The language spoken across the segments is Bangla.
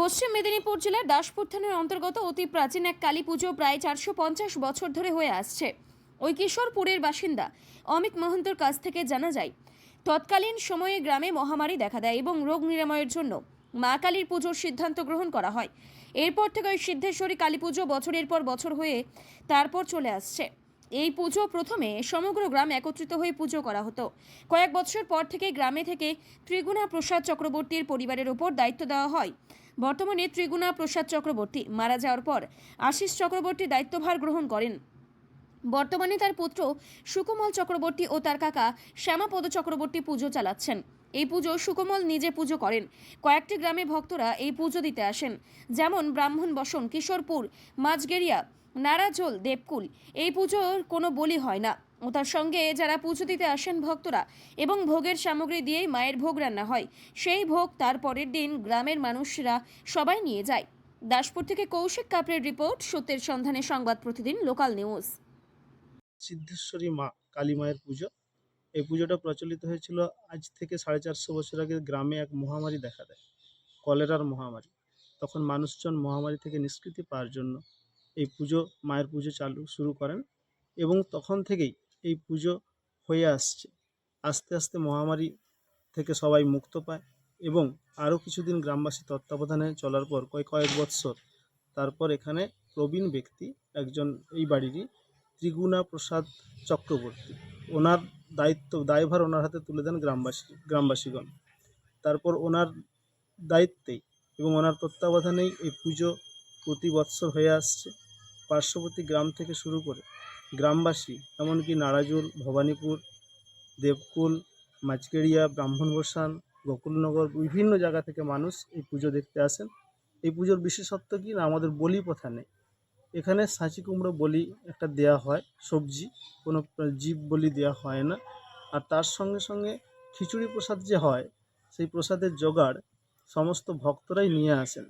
পশ্চিম মেদিনীপুর জেলার দাসপুর থানার অন্তর্গত অতি প্রাচীন এক কালী পুজো প্রায় চারশো পঞ্চাশ বছর ধরে হয়ে আসছে। ওই কিশোরপুরের বাসিন্দা অমিত মহন্তর কাছ থেকে জানা যায়, তৎকালীন সময়ে গ্রামে মহামারী দেখা দেয় এবং রোগ নিরাময়ের জন্য মা কালীর পুজোর সিদ্ধান্ত গ্রহণ করা হয়। এরপর থেকে ওই সিদ্ধেশ্বরী কালী পুজো বছরের পর বছর হয়ে তারপর চলে আসছে। এই পুজো প্রথমে সমগ্র গ্রাম একত্রিত হয়ে পুজো করা হতো। কয়েক বছর পর থেকে গ্রামে থেকে ত্রিগুণা প্রসাদ চক্রবর্তীর পরিবারের ওপর দায়িত্ব দেওয়া হয়। বর্তমানে ত্রিগুণা প্রসাদ চক্রবর্তী মারা যাওয়ার পর আশিস চক্রবর্তী দায়িত্বভার গ্রহণ করেন। বর্তমানে তার পুত্র সুকমল চক্রবর্তী ও তার কাকা শ্যামাপদ চক্রবর্তী পুজো চালাচ্ছেন। এই পুজো সুকমল নিজে পুজো করেন। কয়েকটি গ্রামে ভক্তরা এই পুজো দিতে আসেন। যেমন ব্রাহ্মণ বসন, কিশোরপুর মাঝগেরিয়া নারাজোল দেবকুল। এই পুজোর কোনো বলি হয় না। ও তার সঙ্গে যারা পুজো দিতে আসেন ভক্তরা এবং ভোগের সামগ্রী দিয়েই মায়ের ভোগ রান্না হয়, সেই ভোগ তার পরের দিন গ্রামের মানুষরা সবাই নিয়ে যায়। দাসপুর থেকে কৌশিক কাপড়ের রিপোর্ট, সত্যের সন্ধানে সংবাদ প্রতিদিন লোকাল নিউজ। সিদ্ধেশ্বরী মা কালী মায়ের পুজো। এই পুজোটা প্রচলিত হয়েছিল আজ থেকে সাড়ে চারশো বছর আগে গ্রামে এক মহামারী দেখা দেয়, কলেরার মহামারী। তখন মানুষজন মহামারী থেকে নিষ্কৃতি পাওয়ার জন্য এই পুজো, মায়ের পুজো চালু, শুরু করেন এবং তখন থেকেই এই পুজো হয়ে আসছে। আস্তে আস্তে মহামারী থেকে সবাই মুক্ত পায় এবং আরও কিছুদিন গ্রামবাসী তত্ত্বাবধানে চলার পর কয়েক কয়েক বৎসর তারপর এখানে প্রবীণ ব্যক্তি একজন এই বাড়িরই ত্রিগুণা প্রসাদ চক্রবর্তী। ওনার দায়িত্ব, দায়ভার ওনার হাতে তুলে দেন গ্রামবাসী, গ্রামবাসীগণ। তারপর ওনার দায়িত্বেই এবং ওনার তত্ত্বাবধানেই এই পুজো প্রতি বৎসর হয়ে আসছে। পার্শ্ববর্তী গ্রাম থেকে শুরু করে গ্রামবাসী, এমনকি নারাজুল, ভবানীপুর, দেবকুল মাঝকেড়িয়া ব্রাহ্মণবসান গোকুলনগর বিভিন্ন জায়গা থেকে মানুষ এই পুজো দেখতে আসেন। এই পুজোর বিশেষত্ব কি না? আমাদের বলি প্রথা নেই। এখানে সাঁচি কুমড়ো বলি একটা দেয়া হয়, সবজি, কোনো জীব বলি দেওয়া হয় না। আর তার সঙ্গে সঙ্গে খিচুড়ি প্রসাদ যে হয়, সেই প্রসাদের জোগাড় সমস্ত ভক্তরাই নিয়ে আসেন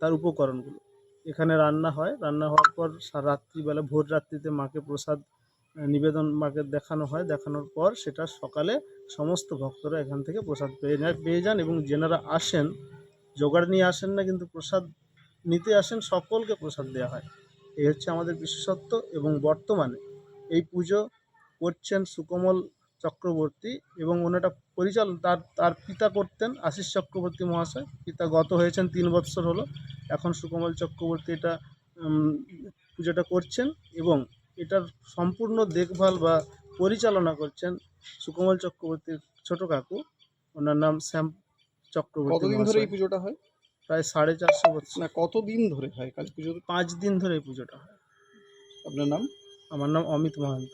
তার উপকরণগুলো। এখানে রান্না হয়। রান্না হওয়ার পর রাত্রিবেলা, ভোর রাত্রিতে মাকে প্রসাদ নিবেদন মাকে দেখানো হয়। দেখানোর পর সেটা সকালে সমস্ত ভক্তরা এখান থেকে প্রসাদ পেয়ে পেয়ে যান এবং যেনারা আসেন, জোগাড় নিয়ে আসেন না কিন্তু প্রসাদ নিতে আসেন, সকলকে প্রসাদ দেওয়া হয়। এই হচ্ছে আমাদের বিশেষত্ব এবং বর্তমানে এই পুজো করছেন সুকমল চক্রবর্তী এবং ওনাটা পরিচালন, তার তার পিতা করতেন আশিস চক্রবর্তী মহাশয়। পিতা গত হয়েছেন তিন বৎসর হলো। এখন সুকমল চক্রবর্তী এটা পুজোটা করছেন এবং এটার সম্পূর্ণ দেখভাল বা পরিচালনা করছেন সুকমল চক্রবর্তীর ছোট কাকু। ওনার নাম শ্যাম চক্রবর্তী কতদিন ধরে এই পুজোটা হয়? প্রায় সাড়ে চারশো বছর। না কতদিন ধরে হয় কালী পুজো পাঁচ দিন ধরে এই পুজোটা হয়। আপনার নাম? আমার নাম অমিত মহান্ত।